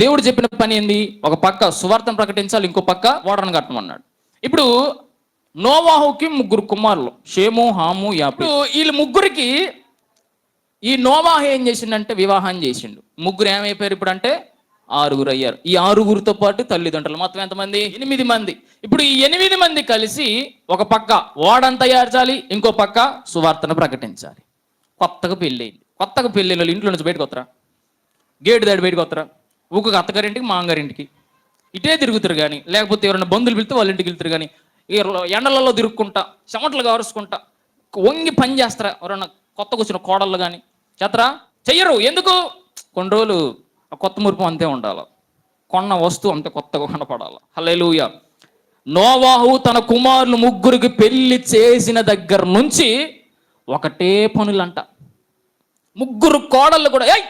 దేవుడు చెప్పిన పని ఏంది? ఒక పక్క సువార్థం ప్రకటించాలి ఇంకో పక్క ఓడను కట్టమన్నాడు. ఇప్పుడు నోవాహుకి ముగ్గురు కుమారులు షేము హాము యాపు. వీళ్ళు వీళ్ళ ముగ్గురికి ఈ నోవాహు ఏం చేసిండంటే వివాహం చేసిండు. ముగ్గురు ఏమైపోయారు ఇప్పుడు అంటే? ఆరుగురు అయ్యారు. ఈ ఆరుగురితో పాటు తల్లిదండ్రులు మొత్తం ఎంతమంది? ఎనిమిది మంది. ఇప్పుడు ఈ ఎనిమిది మంది కలిసి ఒక పక్క ఓడను చేయాలి ఇంకో పక్క సువార్తను ప్రకటించాలి. కొత్తగా పెళ్ళి కొత్తగా పెళ్ళి వాళ్ళు ఇంట్లో నుంచి బయటకు వస్తారా గేటు దాడి బయటకు వస్తారా ఊక అత్తగారింటికి మాంగారింటికి ఇటే తిరుగుతారు కానీ లేకపోతే ఎవరైనా బంధువులు పిలితే వాళ్ళ ఇంటికి వెళ్తారు కానీ ఎండలలో తిరుక్కుంటా చెమటలు కారుసుకుంటా వంగి పని చేస్తారా? ఎవరైనా కొత్తకు వచ్చిన కోడళ్ళు కానీ చేతరా చెయ్యరు. ఎందుకు? కొన్ని రోజులు ఆ కొత్త మురుపు అంతే ఉండాలి. కొన్న వస్తువు అంతే కొత్తగా కనపడాలి. హలేలుయ నోవాహు తన కుమారులు ముగ్గురికి పెళ్ళి చేసిన దగ్గర నుంచి ఒకటే పనులంట. ముగ్గురు కోడళ్ళు కూడా ఏయ్!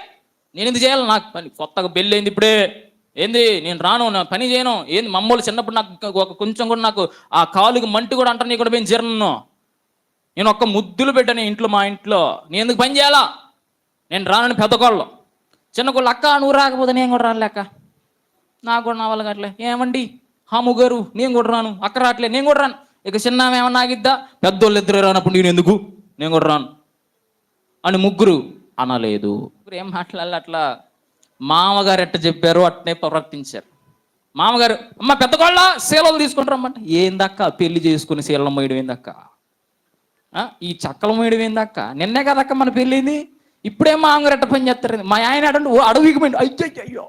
నేను ఎందుకు చేయాలి? నాకు పని కొత్తగా పెళ్ళి అయింది ఇప్పుడే. ఏంది? నేను రాను నా పని చేయను. ఏంది? మమ్మల్ని చిన్నప్పుడు నాకు ఒక కొంచెం కూడా నాకు ఆ కాలుకి మంటి కూడా అంటాను కూడా మేము జీర్ణను నేను ఒక్క ముద్దులు పెట్టాను ఇంట్లో మా ఇంట్లో. నేను ఎందుకు పని చేయాలా? నేను రానని పెద్ద కోళ్ళు. చిన్న కోళ్ళు అక్క నువ్వు రాకపోతే నేను కూడా రాలేక నాకు కూడా నా వల్ల కావట్లే. ఏమండి? హాము గారు నేను కూడా రాను. అక్క రావట్లే నేను కూడా రాను. ఇక చిన్న ఏమన్నా ఆగిద్దా? పెద్దోళ్ళు ఇద్దరు రానప్పుడు నేను ఎందుకు? నేను కూడా రాను. అని ముగ్గురు అనలేదు. ఏం మాట్లాడాలి అట్లా మామగారు ఎట్ట చెప్పారు అట్నే ప్రవర్తించారు. మామగారు అమ్మ పెద్ద కోళ్ళ శీలలు తీసుకుంటారు అమ్మంట ఏందక్క పెళ్ళి చేసుకుని శీలం మోయడం ఏందక్క? ఈ చక్కల మోయడం ఏందక్క? నిన్నే కదక్క మన పెళ్ళింది? ఇప్పుడే మామగారు ఎట్ట పని చేస్తారు? మా ఆయన అడండి ఓ అడవికి పోయింది అయ్యో అయ్యో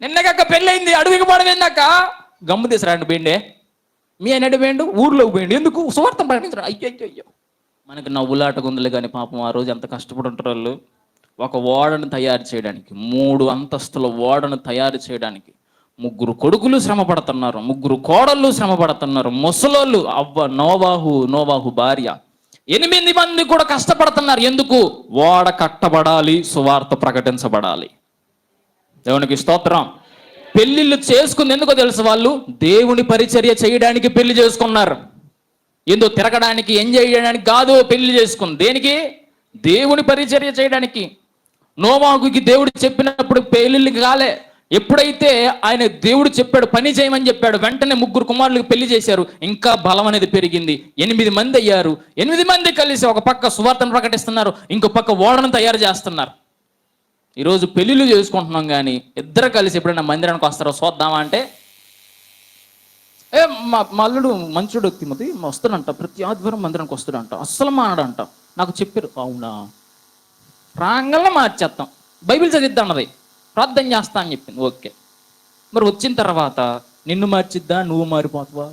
నిన్నే కక్క పెళ్ళయింది అడవికి పోవడం ఏందక్క? గమ్ము తీసుకురండి పోయిండే. మీ ఆయన ఎటు పోయిండు? ఊర్లోకి పోయిండు. ఎందుకు? సువార్థం ప్రకటించడం అయ్యో అయ్యో అయ్యో మనకి నవ్వులాట గుందలు కానీ పాపం ఆ రోజు ఎంత కష్టపడి ఉంటారు వాళ్ళు. ఒక ఓడను తయారు చేయడానికి మూడు అంతస్తుల ఓడను తయారు చేయడానికి ముగ్గురు కొడుకులు శ్రమ పడుతున్నారు ముగ్గురు కోడళ్ళు శ్రమ పడుతున్నారు ముసలోళ్ళు అవ్వ నోవాహు నోవాహు భార్య. ఎనిమిది మంది కూడా కష్టపడుతున్నారు. ఎందుకు? ఓడ కట్టబడాలి సువార్త ప్రకటించబడాలి. దేవునికి స్తోత్రం. పెళ్ళిళ్ళు చేసుకుంది ఎందుకో తెలుసు వాళ్ళు? దేవుని పరిచర్య చేయడానికి పెళ్ళి చేసుకున్నారు. ఏందో తిరగడానికి ఎంజాయ్ చేయడానికి కాదు పెళ్ళి చేసుకుంది. దేనికి? దేవుని పరిచర్య చేయడానికి. నోవాహుకి దేవుడు చెప్పినప్పుడు పెళ్ళి కాలే. ఎప్పుడైతే ఆయన దేవుడు చెప్పాడు పని చేయమని చెప్పాడు వెంటనే ముగ్గురు కుమారులకు పెళ్ళి చేశారు ఇంకా బలం అనేది పెరిగింది. ఎనిమిది మంది అయ్యారు. ఎనిమిది మంది కలిసి ఒక పక్క సువార్తను ప్రకటిస్తున్నారు ఇంకో పక్క ఓడను తయారు చేస్తున్నారు. ఈరోజు పెళ్ళిళ్ళు చేసుకుంటున్నాం కానీ ఇద్దరు కలిసి ఎప్పుడైనా మందిరానికి వస్తారో చూద్దామా అంటే ఏ మా మల్లుడు మంచుడు తిమ్మది వస్తాడంట ప్రతి ఆదివారం మందిరానికి వస్తాడంట. అస్సలు మానడంట. నాకు చెప్పారు అవునా? రాంగల్లా మార్చేస్తాం బైబిల్ చదివిద్దా అన్నది ప్రార్థన చేస్తా అని చెప్పింది. ఓకే. మరి వచ్చిన తర్వాత నిన్ను మార్చిద్దా నువ్వు మారిపోతావా?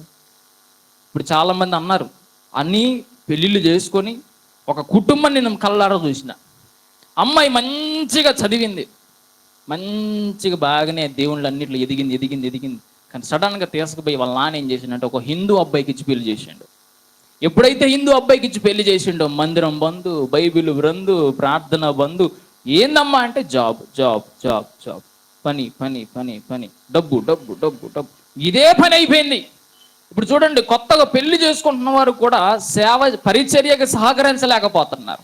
ఇప్పుడు చాలామంది అన్నారు. అన్నీ పెళ్ళిళ్ళు చేసుకొని ఒక కుటుంబం నేను కళ్ళారా చూసిన. అమ్మాయి మంచిగా చదివింది. మంచిగా బాగానే దేవుళ్ళు అన్నిట్లో ఎదిగింది ఎదిగింది ఎదిగింది. కానీ సడన్గా తీసుకుపోయి వాళ్ళ నాన్న ఏం చేసిండంటే ఒక హిందూ అబ్బాయికి ఇచ్చి పెళ్ళి చేసిండు. ఎప్పుడైతే హిందూ అబ్బాయికి ఇచ్చి పెళ్ళి చేసిండో మందిరం బంధు బైబిల్ బంధు ప్రార్థన బంధు ఏందమ్మా అంటే జాబ్ జాబ్ జాబ్ జాబ్. పని పని పని పని. డబ్బు డబ్బు డబ్బు డబ్బు. ఇదే పని అయిపోయింది. ఇప్పుడు చూడండి కొత్తగా పెళ్ళి చేసుకుంటున్న వారు కూడా సేవ పరిచర్యకి సహకరించలేకపోతున్నారు.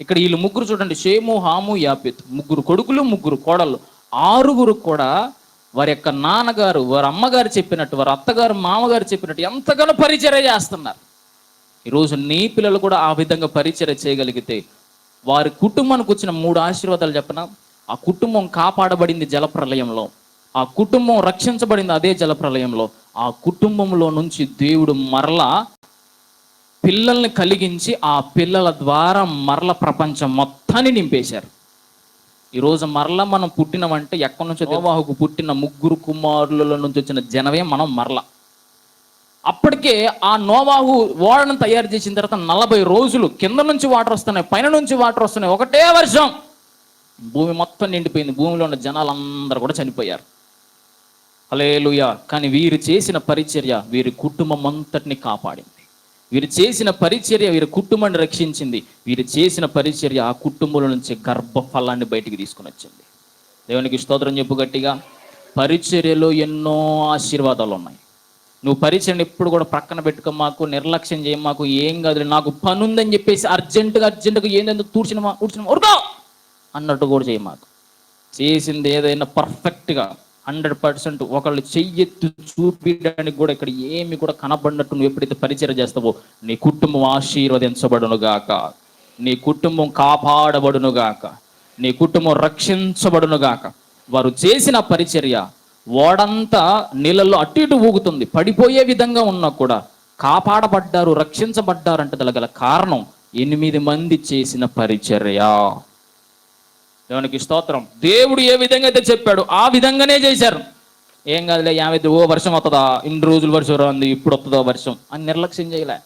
ఇక్కడ వీళ్ళు ముగ్గురు చూడండి షేము హాము యాపిత్. ముగ్గురు కొడుకులు ముగ్గురు కోడళ్ళు. ఆరుగురు కూడా వారి యొక్క నాన్నగారు వారి అమ్మగారు చెప్పినట్టు వారి అత్తగారు మామగారు చెప్పినట్టు ఎంతగానో పరిచర్య చేస్తున్నారు. ఈరోజు నీ పిల్లలు కూడా ఆ విధంగా పరిచర్య చేయగలిగితే వారి కుటుంబానికి వచ్చిన మూడు ఆశీర్వాదాలు చెప్పిన? ఆ కుటుంబం కాపాడబడింది జలప్రలయంలో. ఆ కుటుంబం రక్షించబడింది అదే జలప్రలయంలో. ఆ కుటుంబంలో నుంచి దేవుడు మరలా పిల్లల్ని కలిగించి ఆ పిల్లల ద్వారా మరల ప్రపంచం మొత్తాన్ని నింపేశారు. ఈరోజు మరల మనం పుట్టినమంటే ఎక్కడి నుంచో దేవాహుకు పుట్టిన ముగ్గురు కుమారుల నుంచి వచ్చిన జనమే మనం మరల. అప్పటికే ఆ నోవాహు ఓడను తయారు చేసిన తర్వాత నలభై రోజులు కింద నుంచి వాటర్ వస్తున్నాయి పైన నుంచి వాటర్ వస్తున్నాయి ఒకటే వర్షం. భూమి మొత్తం నిండిపోయింది భూమిలో ఉన్న జనాలందరూ కూడా చనిపోయారు. హలేలుయా కానీ వీరు చేసిన పరిచర్య వీరి కుటుంబం అంతటిని కాపాడింది. వీరు చేసిన పరిచర్య వీరి కుటుంబాన్ని రక్షించింది. వీరు చేసిన పరిచర్య ఆ కుటుంబంలో నుంచి గర్భఫలాన్ని బయటికి తీసుకుని వచ్చింది. దేవునికి స్తోత్రం చెప్పు గట్టిగా. పరిచర్యలో ఎన్నో ఆశీర్వాదాలు ఉన్నాయి. నువ్వు పరిచయం ఎప్పుడు కూడా ప్రక్కన పెట్టుకో మాకు నిర్లక్ష్యం చేయ మాకు ఏం కాదు నాకు పని ఉందని చెప్పేసి అర్జెంటుగా అర్జెంటుగా ఏందో తూర్చిన మా ఊడ్చిన ఉరుకో అన్నట్టు కూడా చేయ మాకు. చేసింది ఏదైనా పర్ఫెక్ట్గా హండ్రెడ్ పర్సెంట్ ఒకళ్ళు చెయ్యెత్తు చూపించడానికి కూడా ఇక్కడ ఏమి కూడా కనబడినట్టు నువ్వు ఎప్పుడైతే పరిచయం చేస్తావో నీ కుటుంబం ఆశీర్వదించబడును గాక నీ కుటుంబం కాపాడబడును గాక నీ కుటుంబం రక్షించబడును గాక వారు చేసిన పరిచర్య ఓడంతా నీళ్ళల్లో అటు ఇటు ఊగుతుంది. పడిపోయే విధంగా ఉన్నా కూడా కాపాడబడ్డారు రక్షించబడ్డారంటే గల కారణం ఎనిమిది మంది చేసిన పరిచర్య. దేవునికి స్తోత్రం. దేవుడు ఏ విధంగా అయితే చెప్పాడు ఆ విధంగానే చేశారు. ఏం కాదులే యాభై ఓ వర్షం వస్తుందా ఇన్ని రోజులు వర్షం రాంది ఇప్పుడు వస్తుందో వర్షం అని నిర్లక్ష్యం చేయలే.